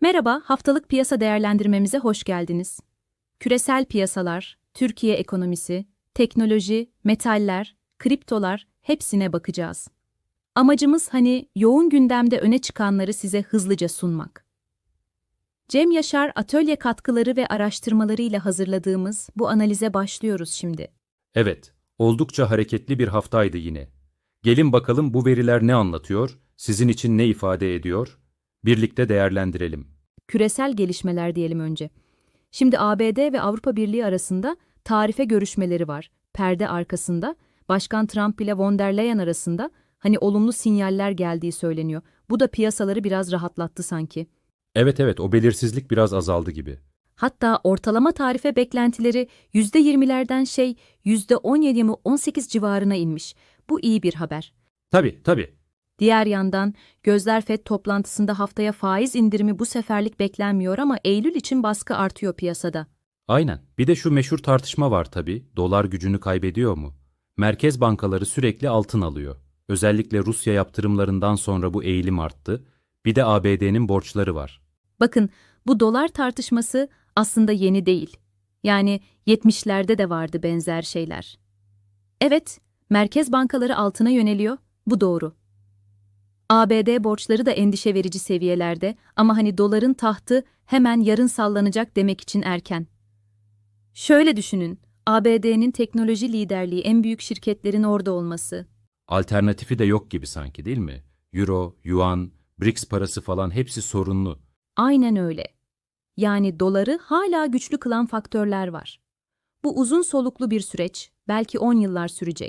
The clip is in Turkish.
Merhaba, haftalık piyasa değerlendirmemize hoş geldiniz. Küresel piyasalar, Türkiye ekonomisi, teknoloji, metaller, kriptolar hepsine bakacağız. Amacımız hani yoğun gündemde öne çıkanları size hızlıca sunmak. Cem Yaşar atölye katkıları ve araştırmalarıyla hazırladığımız bu analize başlıyoruz şimdi. Evet, oldukça hareketli bir haftaydı yine. Gelin bakalım bu veriler ne anlatıyor, sizin için ne ifade ediyor? Birlikte değerlendirelim. Küresel gelişmeler diyelim önce. Şimdi ABD ve Avrupa Birliği arasında tarife görüşmeleri var. Perde arkasında Başkan Trump ile von der Leyen arasında hani olumlu sinyaller geldiği söyleniyor. Bu da piyasaları biraz rahatlattı sanki. Evet evet, o belirsizlik biraz azaldı gibi. Hatta ortalama tarife beklentileri %20'lerden şey %17 mi 18 civarına inmiş. Bu iyi bir haber. Tabii, tabii. Diğer yandan gözler FED toplantısında haftaya faiz indirimi bu seferlik beklenmiyor ama Eylül için baskı artıyor piyasada. Aynen. Bir de şu meşhur tartışma var tabii. Dolar gücünü kaybediyor mu? Merkez bankaları sürekli altın alıyor. Özellikle Rusya yaptırımlarından sonra bu eğilim arttı. Bir de ABD'nin borçları var. Bakın bu dolar tartışması aslında yeni değil. Yani 70'lerde de vardı benzer şeyler. Evet, merkez bankaları altına yöneliyor, bu doğru. ABD borçları da endişe verici seviyelerde ama hani doların tahtı hemen yarın sallanacak demek için erken. Şöyle düşünün, ABD'nin teknoloji liderliği en büyük şirketlerin orada olması. Alternatifi de yok gibi sanki değil mi? Euro, Yuan, BRICS parası falan hepsi sorunlu. Aynen öyle. Yani doları hala güçlü kılan faktörler var. Bu uzun soluklu bir süreç, belki 10 yıllar sürecek.